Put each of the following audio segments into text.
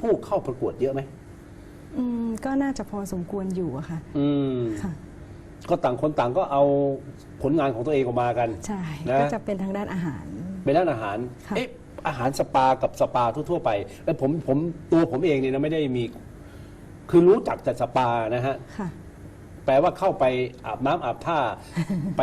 ผู้เข้าประกวดเยอะไหมอืมก็น่าจะพอสมควรอยู่อะค่ะ อืมค่ะ ก็ต่างคนต่างก็เอาผลงานของตัวเองออกมากัน ใช่ นะ ก็จะเป็นทางด้านอาหาร เป็นด้านอาหาร ค่ะ เอ๊ะ อาหารสปากับสปาทั่วๆไปแล้วผมผมตัวผมเองเนี่ยนะไม่ได้มี คือรู้จักแต่สปานะฮะ ค่ะ แปลว่าเข้าไปอาบน้ำอาบท่า ไป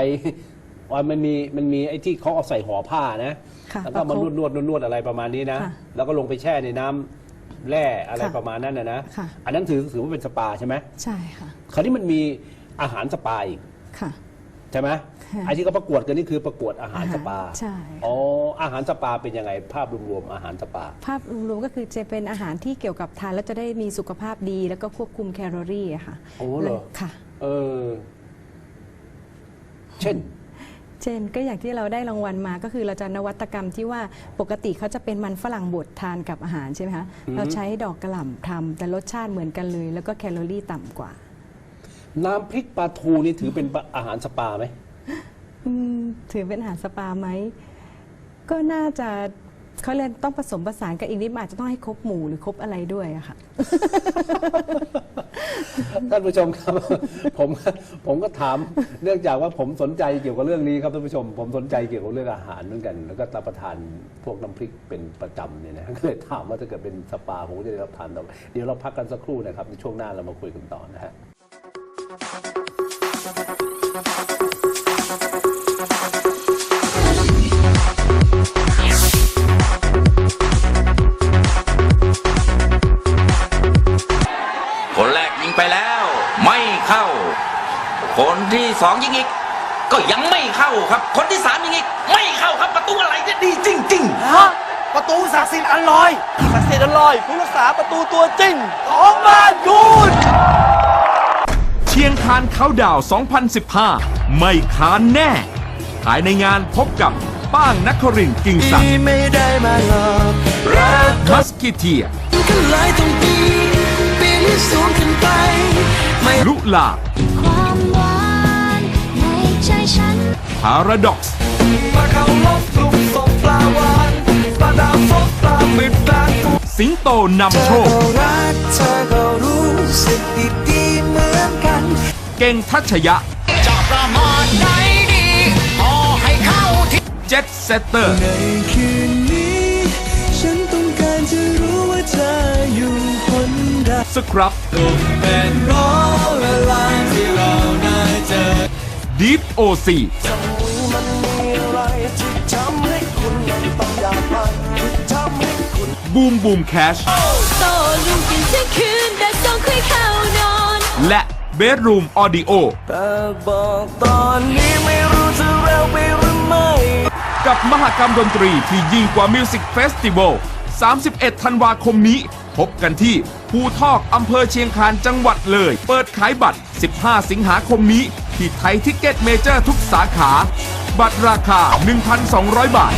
ว่ามันมีมันมีไอ้ที่เขาเอาใส่ห่อผ้านะ ค่ะแล้วก็มานวดนวดนวดนวดอะไรประมาณนี้นะ ค่ะ แล้วก็ลงไปแช่ในน้ำ แร่อะไรค่ะประมาณนั้นนะนะค่ะ อันนั้นถือถือว่าเป็นสปาใช่ไหมใช่ค่ะคราวนี้มันมีอาหารสปาอีกค่ะ ใช่ไหมค่ะไอ้ที่เขาประกวดกันนี่คือประกวดอาหารสปาใช่ อ๋ออาหารสปาเป็นยังไงภาพรวมๆอาหารสปา ภาพรวมๆก็คือจะเป็นอาหารที่เกี่ยวกับทานแล้วจะได้มีสุขภาพดีแล้วก็ควบคุมแคลอรี่อะค่ะโอ้เหรอ ค่ะ เออเช่น เช่นก็อย่างที่เราได้รางวัลมาก็คือเราจะนวัตกรรมที่ว่าปกติเขาจะเป็นมันฝรั่งบดทานกับอาหารใช่ไหมคะอือฮึเราใช้ดอกกระหล่ำทำแต่รสชาติเหมือนกันเลย แล้วก็แคลอรี่ต่ำกว่า น้ำพริกปลาทูนี่ถือเป็นอาหารสปาไหมอืมถือเป็นอาหารสปาไหมก็น่าจะ เขาเรียนต้องผสมผสานกับอีกนิดอาจจะต้องให้ครบหมู่หรือครบอะไรด้วยอะค่ะ ท่านผู้ชมครับ ผมผมก็ถามเนื่องจากว่าผมสนใจเกี่ยวกับเรื่องนี้ครับท่านผู้ชม ผมสนใจเกี่ยวกับเรื่องอาหารเหมือนกัน แล้วก็รับประทานพวกน้ำพริกเป็นประจำเนี่ยนะก็เลยถามว่าถ้าเกิดเป็นสปาผมก็จะได้รับทานต่อเดี๋ยวเราพักกันสักครู่นะครับในช่วงหน้าเรามาคุยกันต่อนะฮะ ที่สองยิงอีก ก็ยังไม่เข้าครับ คนที่สามยิงอีก ไม่เข้าครับประตูอะไรเนี่ยดีจริง ๆ ฮะประตูศักดิ์สิทธิ์อันลอยศักดิ์สิทธิ์อันลอย ผู้รักษาประตูตัวจริง ของบ้านคุณเชียงคานเขาดาว 2015 ไม่คานแน่ ภายในงานพบกับป้างนักครินทร์กิ่งศักดิ์ไม่ได้มาหลอกรักมัสกิเทียกันเลยต้องปีนปีนให้สูงขึ้นไป ไม่ลุลา พาราด็อกซ์มาเข้าลบกลุ่มส่งปลาหวานปลาดาวฟกปลาปิดปลาปูสิงโตนำเธโชอคก็รักเธอก็รู้สึกดีๆเหมือนกันเก่งทัชยะจะประมาทใดดีขอให้เข้าที่เจ็ตเซตเตอร์ ในคืนนี้ ฉันต้องการจะรู้ว่าเธออยู่คนใดสครับเป็นเพราะเวลาที่เราได้เจอ ดีฟโอซี บูมบูมแคชโตลุงกินเที่ยงคืนแต่ต้องคุยเข้านอนและเบดรูมออดิโอแต่บอกตอนนี้ไม่รู้จะเร็วไปหรือไม่กับมหกรรมดนตรีที่ยิ่งกว่ามิวสิกเฟสติวัล 31 ธันวาคมนี้ พบกันที่ภูทอกอำเภอเชียงคานจังหวัดเลย เปิดขายบัตร 15 สิงหาคมนี้ ที่ไทยทิกเก็ตเมเจอร์ทุกสาขา บัตรราคา 1,200 บาท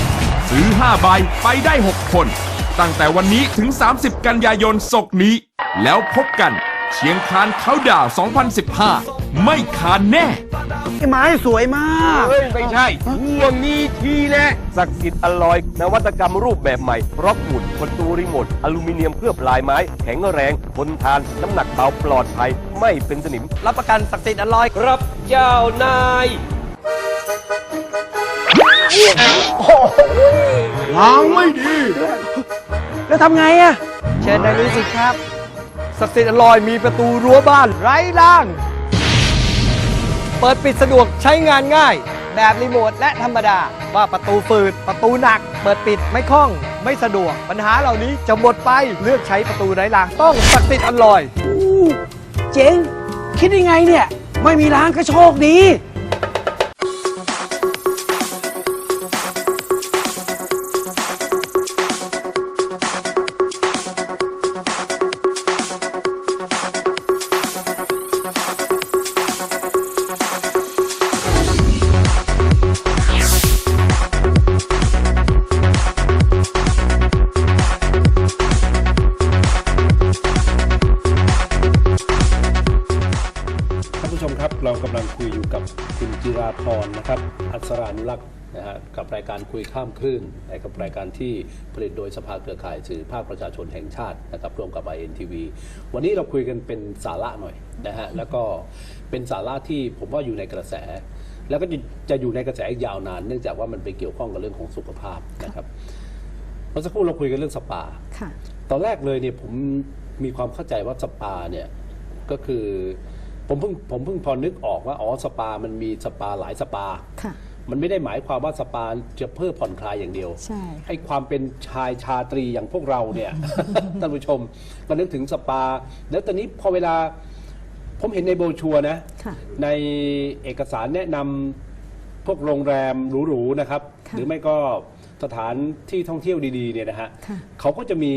ซื้อ 5 ใบไปได้ 6 คน ตั้งแต่วันนี้ถึง 30 กันยายนศกนี้ แล้วพบกัน เชียงคานเขาดาว 2015 ไม่คานแน่ ไม้สวยมากเฮ้ยไม่ใช่ห่วงนี้ทีแนะศักดิ์สิทธิ์อลอย นวัตกรรมรูปแบบใหม่บล็อกหมุนประตูรีโมทอลูมิเนียมเคลือบลายไม้ แข็งแรงทนทาน น้ำหนักเบาปลอดภัย ไม่เป็นสนิม รับประกันศักดิ์สิทธิ์อันลอยครับเจ้านายล้างไม่ดี แล้วทำไงอะเชิญได้เลยสิครับ ศักดิ์สิทธิ์อันลอยมีประตูรั้วบ้านไร้ล่าง เปิดปิดสะดวกใช้งานง่าย แบบรีโมทและธรรมดาว่าประตูฝืด ประตูหนัก เปิดปิดไม่คล่อง ไม่สะดวก ปัญหาเหล่านี้จะหมดไปเลือกใช้ประตูไร้ล่างต้องศักดิ์สิทธิ์อันลอยเจ๋ง คิดยังไงเนี่ย ไม่มีล้างก็โชคดี ครับเรากำลังคุยอยู่กับคุณจิราพรนะครับอัศรานุรักษ์นะฮะกับรายการคุยข้ามคลื่นกับรายการที่ผลิตโดยสภาเครือข่ายสื่อภาคประชาชนแห่งชาตินะครับร่วมกับ INTV วันนี้เราคุยกันเป็นสาระหน่อยนะฮะแล้วก็เป็นสาระที่ผมว่าอยู่ในกระแส แล้วก็จะจะอยู่ในกระแสอีกยาวนาน เนื่องจากว่ามันไปเกี่ยวข้องกับเรื่องของสุขภาพนะครับเมื่อสักครู่เราคุยกันเรื่องสปาค่ะตอนแรกเลยเนี่ยผมมีความเข้าใจว่าสปาเนี่ยก็คือ ผมเพิ่งผมเพิ่งพอนึกออกว่าอ๋อสปามันมีสปาหลายสปา ค่ะ มันไม่ได้หมายความว่าสปาจะเพื่อผ่อนคลายอย่างเดียวใช่ให้ความเป็นชายชาตรีอย่างพวกเราเนี่ย ท่านผู้ชมก็นึกถึงสปา แล้วตอนนี้พอเวลา ผมเห็นในโบรชัวร์นะ ค่ะ ในเอกสารแนะนำพวกโรงแรมหรูๆนะครับ ค่ะหรือไม่ก็สถานที่ท่องเที่ยวดีๆเนี่ยนะฮะค่ะเขาก็จะมี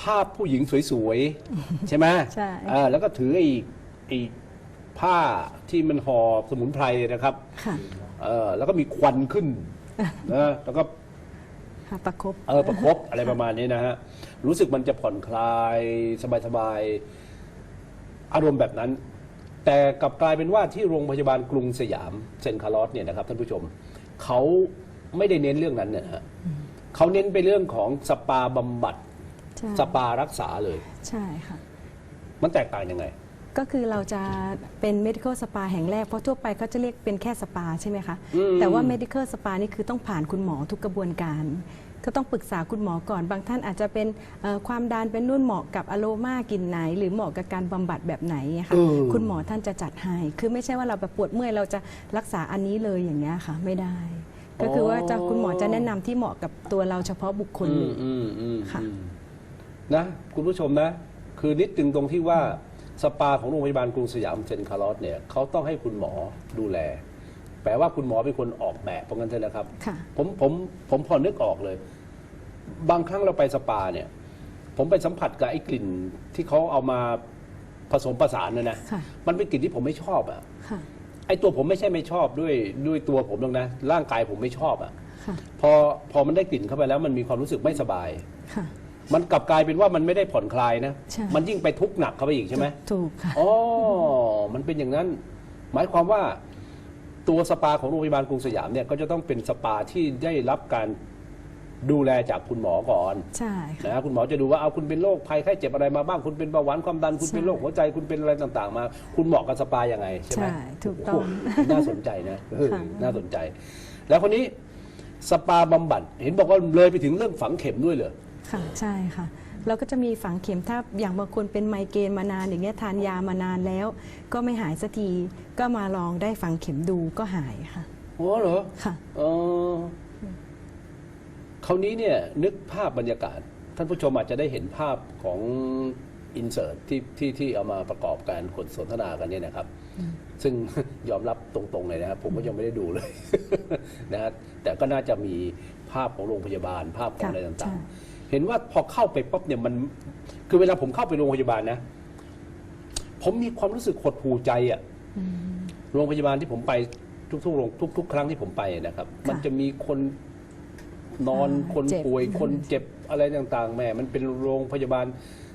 ภาพผู้หญิงสวยๆ ใช่ไหมใช่ เออแล้วก็ถือไอ้ไอ้ ผ้าที่มันห่อสมุนไพรนะครับค่ะเออแล้วก็มีควันขึ้นนะแล้วก็ค่ะประคบ เออประคบอะไรประมาณนี้นะฮะรู้สึกมันจะผ่อนคลายสบายๆอารมณ์แบบนั้น แต่กลับกลายเป็นว่าที่โรงพยาบาลกรุงสยามเซนคาร์ลอสเนี่ยนะครับท่านผู้ชมเขาไม่ได้เน้นเรื่องนั้นเนี่ยฮะเขาเน้นไปเรื่องของสปาบำบัด ใช่สปารักษาเลย ใช่ค่ะ มันแตกต่างยังไง ก็คือเราจะเป็น medical spa แห่งแรก เพราะทั่วไปเขาจะเรียกเป็นแค่สปาใช่ไหมคะ อืม แต่ว่า medical spa นี่คือต้องผ่านคุณหมอทุกกระบวนการ ก็ต้องปรึกษาคุณหมอก่อน บางท่านอาจจะเป็นเอ่อความดันเป็นนุ่นเหมาะกับอโรมากลินไหน หรือเหมาะกับการบำบัดแบบไหนอะค่ะเออ คุณหมอท่านจะจัดให้คือไม่ใช่ว่าเราแบบปวดเมื่อยเราจะรักษาอันนี้เลยอย่างเงี้ยค่ะ ไม่ได้ ก็คือว่าจะคุณหมอจะแนะนำที่เหมาะกับตัวเราเฉพาะบุคคล อืเลมยอืมอืมค่ะ อืมนะ คุณผู้ชมนะ คือนิดตึงตรงที่ว่า สปาของโรงพยาบาลกรุงสยามเซนคาร์ลอสเนี่ยเขาต้องให้คุณหมอดูแล แปลว่าคุณหมอเป็นคนออกแบบเพราะงั้นเถอะนะครับ ค่ะ ผมผมผมพอนึกออกเลย บางครั้งเราไปสปาเนี่ย ผมไปสัมผัสกับไอ้กลิ่นที่เขาเอามาผสมประสานนะนะค่ะ มันเป็นกลิ่นที่ผมไม่ชอบอะค่ะ ไอ้ตัวผมไม่ใช่ไม่ชอบด้วยด้วยตัวผมหรอกนะร่างกายผมไม่ชอบอะค่ะ พอพอมันได้กลิ่นเข้าไปแล้วมันมีความรู้สึกไม่สบาย ค่ะ มันกลับกลายเป็นว่ามันไม่ได้ผ่อนคลายนะ ใช่ มันยิ่งไปทุกข์หนักเข้าไปอีกใช่ไหมถูกค่ะ อ๋อ มันเป็นอย่างนั้น หมายความว่าตัวสปาของโรงพยาบาลกรุงสยามเนี่ยก็จะต้องเป็นสปาที่ได้รับการดูแลจากคุณหมอก่อน ใช่ค่ะ นะคุณหมอจะดูว่าเอาคุณเป็นโรคภัยไข้เจ็บอะไรมาบ้าง คุณเป็นเบาหวานความดันคุณเป็นโรคหัวใจคุณเป็นอะไรต่างๆ มา คุณเหมาะกับสปาอย่างไงใช่ไหมใช่ถูกต้องโโหน่าสนใจนะเออค่ะ น่าสนใจ แล้วคนนี้สปาบำบัดเห็นบอกว่าเลยไปถึงเรื่องฝังเข็มด้วยเหรอ ค่ะใช่ค่ะ เราก็จะมีฝังเข็มถ้าอย่างบางคนเป็นไมเกรนมานานอย่างเงี้ยทานยามานานแล้ว ก็ไม่หายสักทีก็มาลองได้ฝังเข็มดูก็หายค่ะโอ้เหรอค่ะ เออคราวนี้เนี่ยนึกภาพบรรยากาศ ท่านผู้ชมอาจจะได้เห็นภาพของอินเสิร์ตที่ที่ที่เอามาประกอบการกดสนทนากันเนี่ยนะครับ ซึ่งยอมรับตรงๆเลยนะครับผมก็ยังไม่ได้ดูเลยนะฮะแต่ก็น่าจะมีภาพของโรงพยาบาลภาพของค่ะอะไรใช่ต่างๆ เห็นว่าพอเข้าไปปั๊บเนี่ยมัน คือเวลาผมเข้าไปโรงพยาบาลนะ ผมมีความรู้สึกหดหูใจอะ่ะโรงพยาบาลที่ผมไปทุกๆโรงทุก ๆ ครั้งที่ผมไปนะครับ มันจะมีคนนอนอ่าคนเจ็บป่วยคนเจ็บอะไรต่าง ๆแหม่ มันเป็นโรงพยาบาล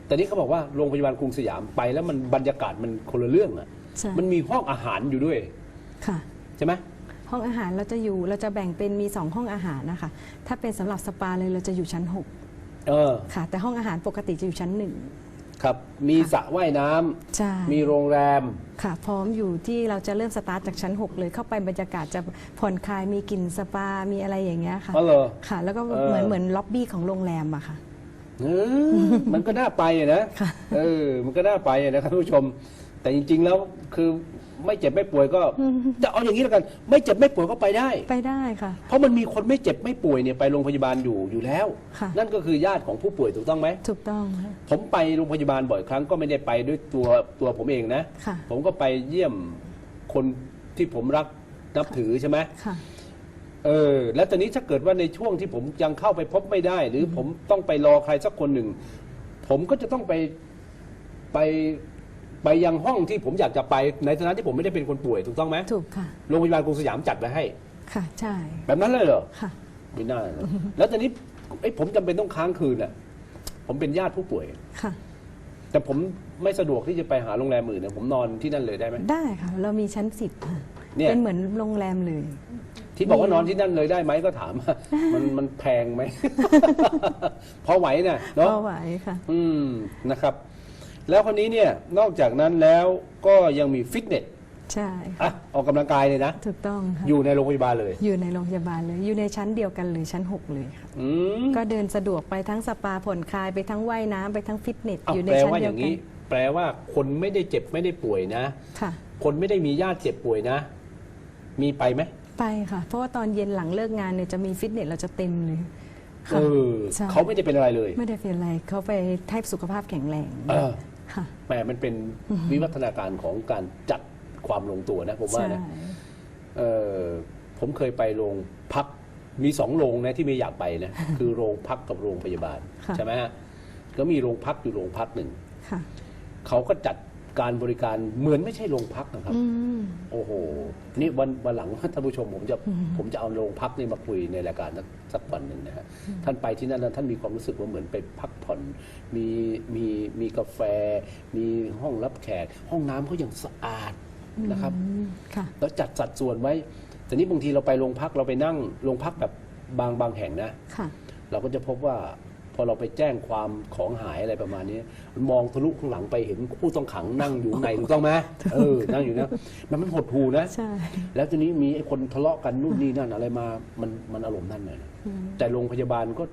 แต่นี่เขาบอกว่าโรงพยาบาลกรุงสยามไป แล้วมันบรรยากาศมันคนละเรื่องอะใช่มันมีห้องอาหารอยู่ด้วย ค่ะ ใช่ไหมห้องอาหารเราจะอยู่เราจะแบ่งเป็นมี2ห้องอาหารนะคะ ถ้าเป็นสำหรับสปาเลยเราจะอยู่ชั้น เออ6ค่ะ แต่ห้องอาหารปกติจะอยู่ชั้นครับ มีสระว่ายน้ำ1ใช่มีโรงแรม ค่ะ พร้อมอยู่ที่เราจะเริ่มสตาร์ทจากชั้น 6 เลยเข้าไปบรรยากาศจะผ่อนคลายมีกลิ่นสปา มีอะไรอย่างเงี้ยค่ะอ๋อเหรอค่ะ แล้วก็เออเหมือนเหมือนล็อบบี้ของโรงแรมอะค่ะ เออมันก็น่าไปอะนะค่ะ เออ มันก็น่าไปอะนะครับท่านผู้ชม แต่จริง ๆ แล้วคือไม่เจ็บไม่ป่วยก็จะเอาอย่างนี้แล้วกัน ไม่เจ็บไม่ป่วยก็ไปได้ ไปได้ค่ะ เพราะมันมีคนไม่เจ็บไม่ป่วยเนี่ยไปโรงพยาบาลอยู่อยู่แล้ว ค่ะ นั่นก็คือญาติของผู้ป่วยถูกต้องไหม ถูกต้องค่ะ ผมไปโรงพยาบาลบ่อยครั้งก็ไม่ได้ไปด้วยตัวตัวผมเองนะ ค่ะ ผมก็ไปเยี่ยมคนที่ผมรักนับถือใช่ไหม ค่ะ เออแล้วตอนนี้ถ้าเกิดว่าในช่วงที่ผมยังเข้าไปพบไม่ได้ หรือผมต้องไปรอใครสักคนหนึ่ง ผมก็จะต้องไปไป ไปยังห้องที่ผมอยากจะไปในฐานะที่ผมไม่ได้เป็นคนป่วยถูกต้องไหมถูกค่ะ โรงพยาบาลกรุงสยามจัดไว้ให้ ค่ะ ใช่ แบบนั้นเลยเหรอค่ะ ไม่น่าเลยแล้วตอนนี้ไอ้ยผมจำเป็นต้องค้างคืนอะผมเป็นญาติผู้ป่วย ค่ะ แต่ผมไม่สะดวกที่จะไปหาโรงแรมอื่นนะผมนอนที่นั่นเลยได้ไหม ได้ค่ะ เรามีชั้นสิบค่ะ เนี่ย เป็นเหมือนโรงแรมเลย ที่บอกว่านอนที่นั่นเลยได้ไหมก็ถามมันมันแพงไหม พอไหวนะเนาะก็ไหวค่ะ อืมนะครับ แล้วคนนี้เนี่ยนอกจากนั้นแล้วก็ยังมีฟิตเนสใช่ค่ะอะออกกำลังกายเลยนะ ถูกต้องค่ะอยู่ในโรงพยาบาลเลย อยู่ในโรงพยาบาลเลย อยู่ในชั้นเดียวกันเลยชั้น 6 เลยค่ะ อืมก็เดินสะดวกไปทั้งสปาผ่อนคลายไปทั้งว่ายน้ำไปทั้งฟิตเนสเอาอยู่ในแปลชั้นว่าเดีอยวย่างกันี้ นแปลว่าคนไม่ได้เจ็บไม่ได้ป่วยนะ ค่ะ คนไม่ได้มีญาติเจ็บป่วยนะ มีไปไหมไปค่ะ เพราะว่าตอนเย็นหลังเลิกงานเนี่ยจะมีฟิตเนสเราจะเต็มเลยเอค่ะอใช่เขาไม่ได้เป็นอะไรเลย ไม่ได้เป็นอะไรเขาไปให้สุขภาพแข็งแรงเออค่ะ แหมมันเป็นวิวัฒนาการของการจัดความลงตัวนะผมว่าใช่นะเออผมเคยไปโรงพักมีสองโรงนะที่ไม่อยากไปนะคือโรงพักกับโรงพยาบาลค่ะใช่ไหมฮะก็มีโรงพักอยู่โรงพักหนึ่งค่ะเขาก็จัด การบริการเหมือนไม่ใช่โรงพักนะครับ อืม โอ้โห นี่วันวันหลังท่านผู้ชมผมจะผมจะเอาโรงพักนี่มาคุยในรายการสักสักวันหนึ่งนะฮะ ท่านไปที่นั่นแล้วท่านมีความรู้สึกว่าเหมือนไปพักผ่อน มีมีมีกาแฟ มีห้องรับแขก ห้องน้ำเขาอย่างสะอาดนะครับ อืมค่ะ แล้วจัดสัดส่วนไว้ แต่นี้บางทีเราไปโรงพักเราไปนั่งโรงพักแบบบางบางแห่งนะ ค่ะ เราก็จะพบว่าพ อเราไปแจ้งความของหายอะไรประมาณนี้มองทะลุข้างหลังไปเห็นผู้ต้องขังนั่งอยู่ในถูกต้องไหมเออนั่งอยู่นะมันมันหดหูนะใช่แล้วทีนี้มีไอ้คนทะเลาะกันนู่นนี่นั่นอะไรมามันมันอารมณ์นั่นเลยนะแต่โรงพยาบาลก็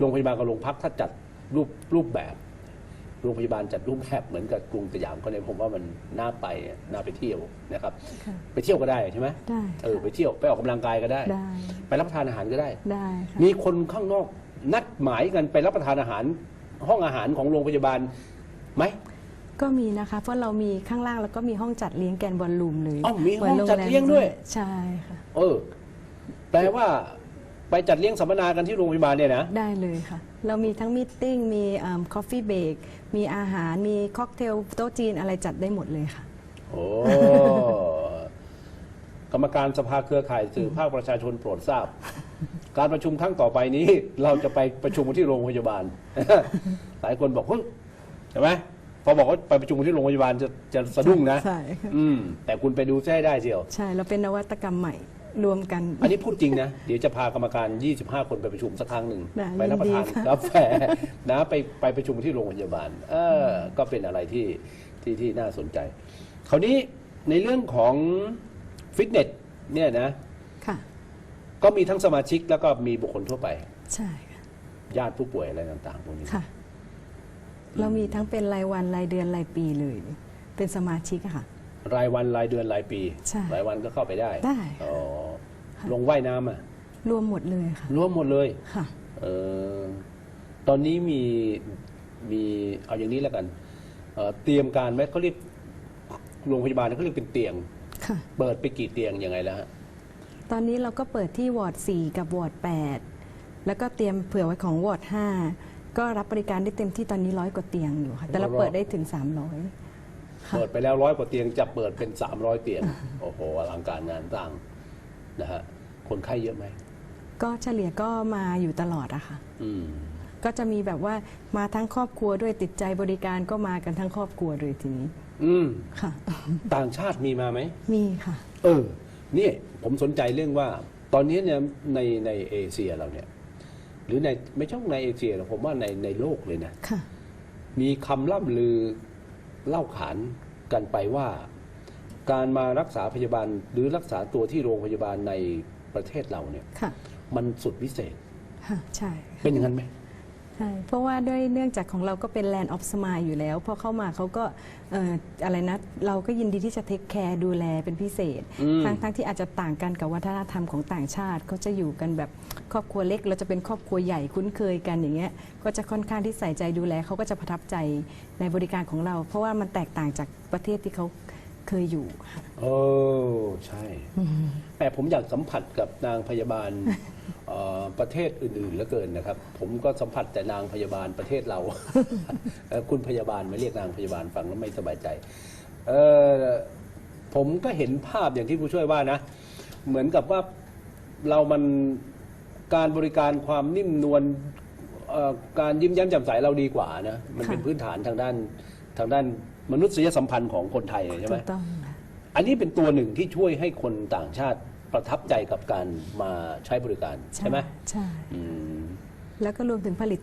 โรงพยาบาลกับโรงพักถ้าจัดรูปรูปแบบโรงพยาบาลจัดรูปแบบเหมือนกับกรุงสยามก็เนี่ยผมว่ามันน่าไปน่าไปเที่ยวนะครับค่ะไปเที่ยวก็ได้ใช่ไหมได้เออไปเที่ยวไปออกกำลังกายก็ได้ได้ ไปรับประทานอาหารก็ได้ได้ค่ะมีคนข้างนอก นัดหมายกันไปรับประทานอาหาร ห้องอาหารของโรงพยาบาลไหมก็มีนะคะเพราะเรามีข้างล่างแล้วก็มีห้องจัดเลี้ยงแกนบอลลูมเลยอ้าวมีห้องมืนโรแรจัดเลี้ยงด้วยใช่ค่ะเออ แปลว่าไปจัดเลี้ยงสัมมนากันที่โรงพยาบาลเนี่ยนะ ได้เลยค่ะ เรามีทั้งมีตติ้งมีคอฟฟี่เบรกมีอาหารมีค็อกเทลโต๊ะจีนอะไรจัดได้หมดเลยค่ะ โอ้ กรรมการสภาเครือข่ายสื่อภาคประชาชนโปรดทราบ การประชุมครั้งต่อไปนี้ เราจะไปประชุมกันที่โรงพยาบาล หลายคนบอกเฮ้ยใช่ไหมพอบอกว่าไปประชุมกันที่โรงพยาบาลจะจะสะดุ้งนะใช่ค่ะอืม แต่คุณไปดูใช้ได้เชียว ใช่เราเป็นนวัตกรรมใหม่รวมกัน อันนี้พูดจริงนะ เดี๋ยวจะพากรรมการ 25 คนไปประชุมสักครั้งหนึ่งได้ไปรับประทานยินดีค่ะ กาแฟนะไปไปประชุมที่โรงพยาบาล เออ ก็เป็นอะไรที่ที่ที่น่าสนใจ คราวนี้ในเรื่องของ ฟิตเนสเนี่ยนะ ค่ะ ก็มีทั้งสมาชิกแล้วก็มีบุคคลทั่วไป ใช่ค่ะญาติผู้ป่วยอะไรต่างๆพวกนี้ ค่ะ เรามีทั้งเป็นรายวันรายเดือนรายปีเลย เป็นสมาชิกอะค่ะ รายวันรายเดือนรายปี ใช่รายวันก็เข้าไปได้ได้อ๋อลงว่ายน้ำอะ รวมหมดเลยค่ะ รวมหมดเลย ค่ะ เออตอนนี้มีมีเอาอย่างนี้แล้วกันเอ่อเตรียมการไหมเขาเรียกโรงพยาบาลเขาเรียกเป็นเตียง ค่ะ เปิดไปกี่เตียงยังไงแล้วฮะตอนนี้เราก็เปิดที่วอร์ด 4 กับวอร์ด 8 แล้วก็เตรียมเผื่อไว้ของวอร์ด 5 ก็รับบริการได้เต็มที่ตอนนี้ร้อยกว่าเตียงอยู่ค่ะ แต่เราเปิดได้ถึง 300 ค่ะ เปิดไปแล้วร้อยกว่าเตียงจะเปิดเป็นสามร้อยเตียง โอ้โหอลังการงานสร้างนะฮะคนไข้เยอะไหมก็เฉลี่ยก็มาอยู่ตลอดอะค่ะ อืมก็จะมีแบบว่ามาทั้งครอบครัวด้วยติดใจบริการก็มากันทั้งครอบครัวเลยทีนี้ อืมค่ะ ต่างชาติมีมาไหม มีค่ะ เออ นี่ผมสนใจเรื่องว่า ตอนนี้เนี่ยในในเอเชียเราเนี่ย หรือในไม่ใช่ในเอเชียหรอกผมว่าในในโลกเลยนะ ค่ะ มีคำล่ำลือเล่าขานกันไปว่า การมารักษาพยาบาลหรือรักษาตัวที่โรงพยาบาลในประเทศเราเนี่ย ค่ะ มันสุดวิเศษ ค่ะ ใช่ เป็นอย่างนั้นไหม ใช่เพราะว่าด้วยเนื่องจากของเราก็เป็น Land of Smile อยู่แล้ว พอเข้ามาเขาก็เอ่ออะไรนะ เราก็ยินดีที่จะเทคแคร์ดูแลเป็นพิเศษ อืม ทั้งทั้งที่อาจจะต่างกันกับวัฒนธรรมของต่างชาติเขาจะอยู่กันแบบครอบครัวเล็ก เราจะเป็นครอบครัวใหญ่คุ้นเคยกันอย่างเงี้ยก็จะค่อนข้างที่ใส่ใจดูแลเขาก็จะประทับใจในบริการของเรา เพราะว่ามันแตกต่างจากประเทศที่เขาเคยอยู่ค่ะโอ้ใช่ แต่ผมอยากสัมผัสกับนางพยาบาลเอ่อ ประเทศอื่นๆเหลือเกินนะครับ ผมก็สัมผัสแต่นางพยาบาลประเทศเราเอ่อคุณพยาบาลมาเรียกนางพยาบาลฟังแล้วไม่สบายใจเอ่อผมก็เห็นภาพอย่างที่ผู้ช่วยว่านะ เหมือนกับว่าเรามันการบริการความนิ่มนวลเอ่อการยิ้มแย้มแจ่มใสเราดีกว่านะมันเป็นค่ะพื้นฐานทางด้านทางด้านมนุษยสัมพันธ์ของคนไทยใช่ไหมถูกต้องค่ะอันนี้เป็นตัวหนึ่งที่ช่วยให้คนต่างชาติ ประทับใจกับการมาใช้บริการใช่ไหมใช่ อืม แล้วก็รวมถึงผลิต